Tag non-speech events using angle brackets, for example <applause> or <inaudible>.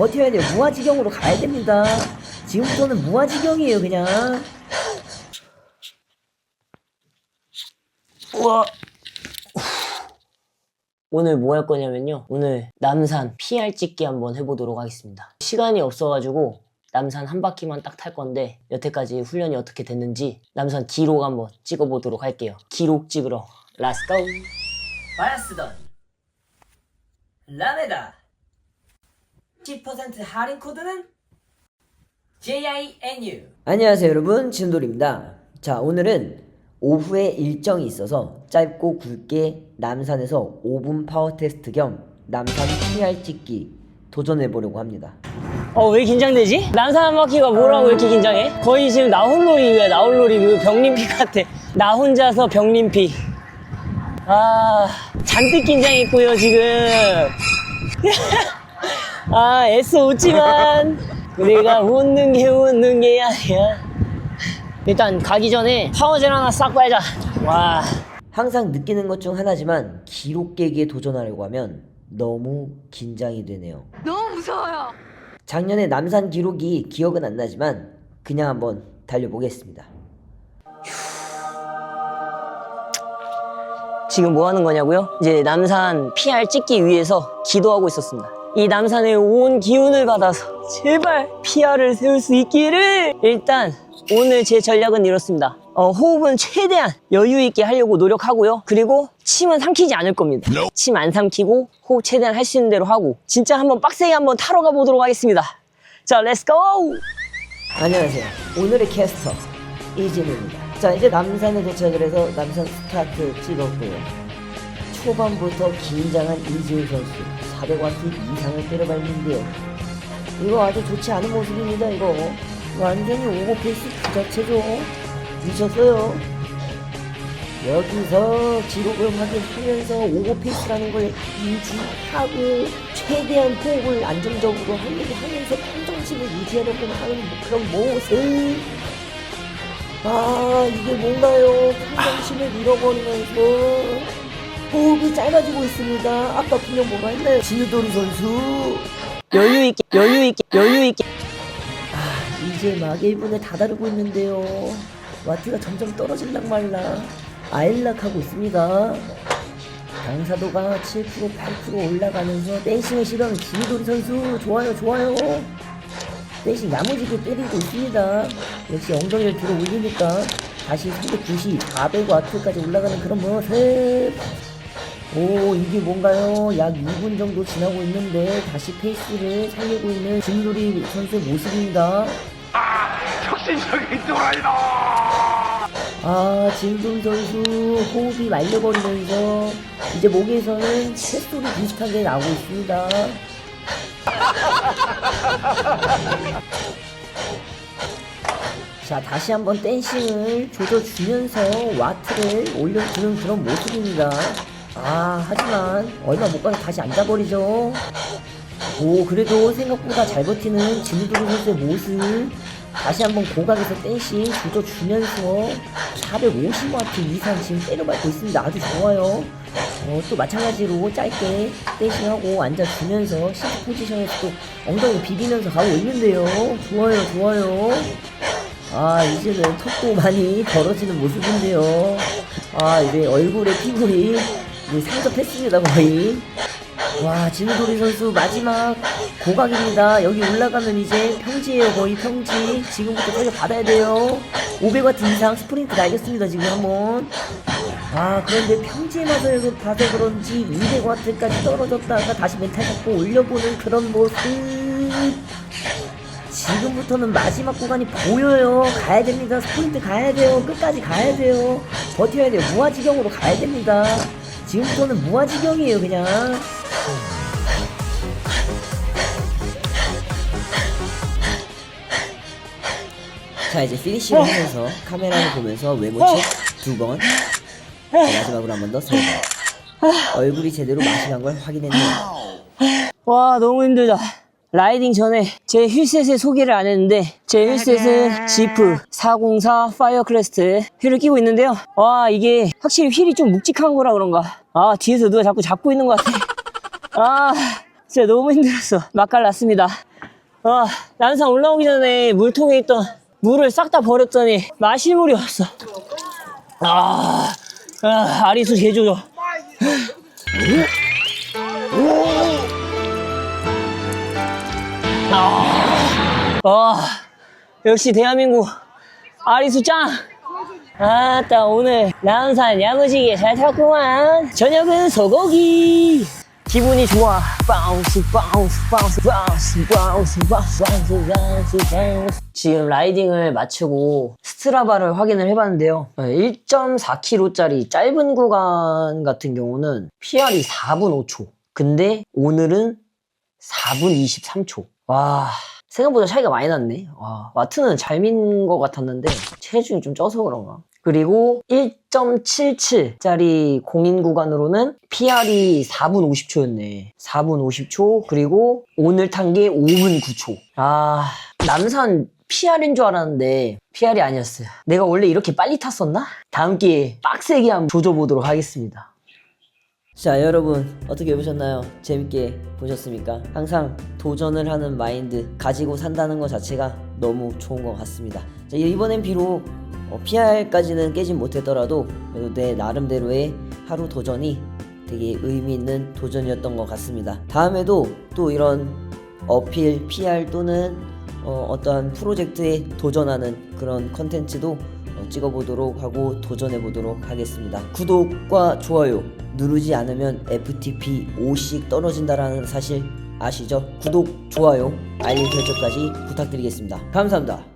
버텨야 돼요. 무아지경으로 가야 됩니다. 지금부터는 무아지경이에요, 그냥. 우와. 오늘 뭐 할 거냐면요. 오늘 남산 PR 찍기 한번 해보도록 하겠습니다. 시간이 없어가지고 남산 한 바퀴만 딱 탈 건데 여태까지 훈련이 어떻게 됐는지 남산 기록 한번 찍어보도록 할게요. 기록 찍으러 렛츠고! 바야스던 라메다 10% 할인 코드는 JINU 안녕하세요 여러분 진돌입니다 자 오늘은 오후에 일정이 있어서 짧고 굵게 남산에서 5분 파워 테스트 겸 남산 PR 찍기 도전해 보려고 합니다 어, 왜 긴장되지? 남산 한 바퀴가 뭐라고 이렇게 긴장해? 거의 지금 나 홀로 리뷰야, 나 홀로 리뷰. 병림피 같아. 나 혼자서 병림피. 아, 잔뜩 긴장했고요, 지금. <laughs> 아, 애써 웃지만, 우리가 웃는 게 웃는 게 아니야. 일단 가기 전에 파워젤 하나 싹 빨자. 와. 항상 느끼는 것 중 하나지만 기록 깨기에 도전하려고 하면 너무 긴장이 되네요 너무 무서워요. 작년에 남산 기록이 기억은 안 나지만 그냥 한번 달려보겠습니다. 지금 뭐 하는 거냐고요? 이제 남산 PR 찍기 위해서 기도하고 있었습니다. 이 남산의 온 기운을 받아서 제발 PR을 세울 수 있기를! 일단 오늘 제 전략은 이렇습니다. 어, 호흡은 최대한 여유 있게 하려고 노력하고요. 그리고 침은 삼키지 않을 겁니다. 침 안 삼키고 호흡 최대한 할 수 있는 대로 하고 진짜 한번 빡세게 한번 타러 가보도록 하겠습니다. 자, 렛츠고! 안녕하세요. 오늘의 캐스터 이진우입니다. 자 이제 남산에 도착을 해서 남산 스타트 찍었고요. 초반부터 긴장한 이진우 선수 400와트 이상을 때려밟는데요. 이거 아주 좋지 않은 모습입니다. 이거 완전히 오버 페이스 그 자체죠. 미쳤어요. 여기서 기록을 확인하면서 오버페이스라는 걸 유지하고 최대한 호흡을 안정적으로 하려고 하면서 평정심을 유지하려고 하는 그런 모습 아 이게 뭔가요 평정심을 잃어버리면서 호흡이 짧아지고 있습니다 아까 분명 뭐가 했나요 진우도리 선수 여유 있게, 여유 있게, 여유 있게. 아, 이제 막 1분에 다다르고 있는데요. 와트가 점점 떨어질락 말락 아일락하고 있습니다. 당사도가 7% 8% 올라가면서 댄싱을 시도하는 김도리 선수 좋아요 좋아요. 댄싱 야무지게 때리고 있습니다. 역시 엉덩이를 들어 올리니까 다시 390, 400와트까지 올라가는 그런 모습. 오 이게 뭔가요? 약 2분 정도 지나고 있는데 다시 페이스를 살리고 있는 김누리 선수의 모습입니다. 혁신적인 또라이다! 아 진돌 선수 호흡이 말려버리면서 이제 목에서는 새소리 비슷한 게 나오고 있습니다. 자 다시 한번 댄싱을 조져주면서 와트를 올려주는 그런 모습입니다. 아 하지만 얼마 못 가서 다시 앉아버리죠. 오 그래도 생각보다 잘 버티는 진우도리 선수의 모습. 다시 한번 고각에서 댄싱 조져주면서 450와트 이상 지금 때려밟고 있습니다. 아주 좋아요. 어, 또 마찬가지로 짧게 댄싱하고 앉아주면서 시트 포지션에서 또 엉덩이 비비면서 가고 있는데요. 좋아요 좋아요. 아 이제는 턱도 많이 <laughs> 벌어지는 모습인데요. 아 이제 얼굴에 피부이 이제 상접했습니다 거의. 와 진우도리 선수 마지막 고각입니다. 여기 올라가면 이제 평지예요 거의 평지. 지금부터 타격 받아야 돼요. 500와트 이상 스프린트 날렸습니다 지금 한번. 아 그런데 평지에 맞아 봐서 그런지 200와트까지 떨어졌다가 다시 멘탈 잡고 올려보는 그런 모습. 지금부터는 마지막 구간이 보여요. 가야 됩니다. 스프린트 가야 돼요. 끝까지 가야 돼요. 버텨야 돼요. 무아지경으로 가야 됩니다 지금부터는 무아지경이에요 그냥. 자 이제 피니쉬를 하면서 카메라를 보면서 외모 체두번. 마지막으로 한 번 더 세번. 얼굴이 제대로 마시간 걸 확인했네요. 와 너무 힘들다 라이딩 전에 제 휠셋의 소개를 안 했는데 제 휠셋은 지프 404 파이어 크레스트 휠을 끼고 있는데요 와 이게 확실히 휠이 좀 묵직한 거라 그런가 아 뒤에서 누가 자꾸 잡고 있는 것 같아 아 진짜 너무 힘들었어. 맛깔났습니다. 아, 남산 올라오기 전에 물통에 있던 물을 싹 다 버렸더니 마실 물이 없어. 아, 아 아리수 개조죠. <laughs> 아, 아, 역시 대한민국 아리수 짱! 아따 오늘 남산 야무지게 잘 탔구만. 저녁은 소고기. 기분이 좋아. 바운스 바운스 바운스 바운스 바운스 바운스 바운스 바운스 지금 라이딩을 마치고 스트라바를 확인을 해봤는데요. 1.4km짜리 짧은 구간 같은 경우는 PR이 4분 5초. 근데 오늘은 4분 23초 와 생각보다 차이가 많이 났네 와 와트는 잘 민 것 같았는데 체중이 좀 쪄서 그런가 그리고 1.77짜리 공인 구간으로는 PR이 4분 50초였네. 4분 50초. 그리고 오늘 탄 게 5분 9초. 아, 남산 PR인 줄 알았는데 PR이 아니었어요. 내가 원래 이렇게 빨리 탔었나? 다음 기회에 빡세게 한번 조져보도록 하겠습니다. 자 여러분 어떻게 보셨나요? 재밌게 보셨습니까? 항상 도전을 하는 마인드 가지고 산다는 것 자체가 너무 좋은 것 같습니다. 자, 이번엔 비록 어, PR까지는 깨진 못했더라도 내 나름대로의 하루 도전이 되게 의미 있는 도전이었던 것 같습니다. 다음에도 또 이런 어필, PR 또는 어, 떠한 프로젝트에 도전하는 그런 컨텐츠도 어, 찍어보도록 하고 도전해보도록 하겠습니다. 구독과 좋아요 누르지 않으면 FTP 5씩 떨어진다라는 사실 아시죠? 구독, 좋아요, 알림 설정까지 부탁드리겠습니다. 감사합니다.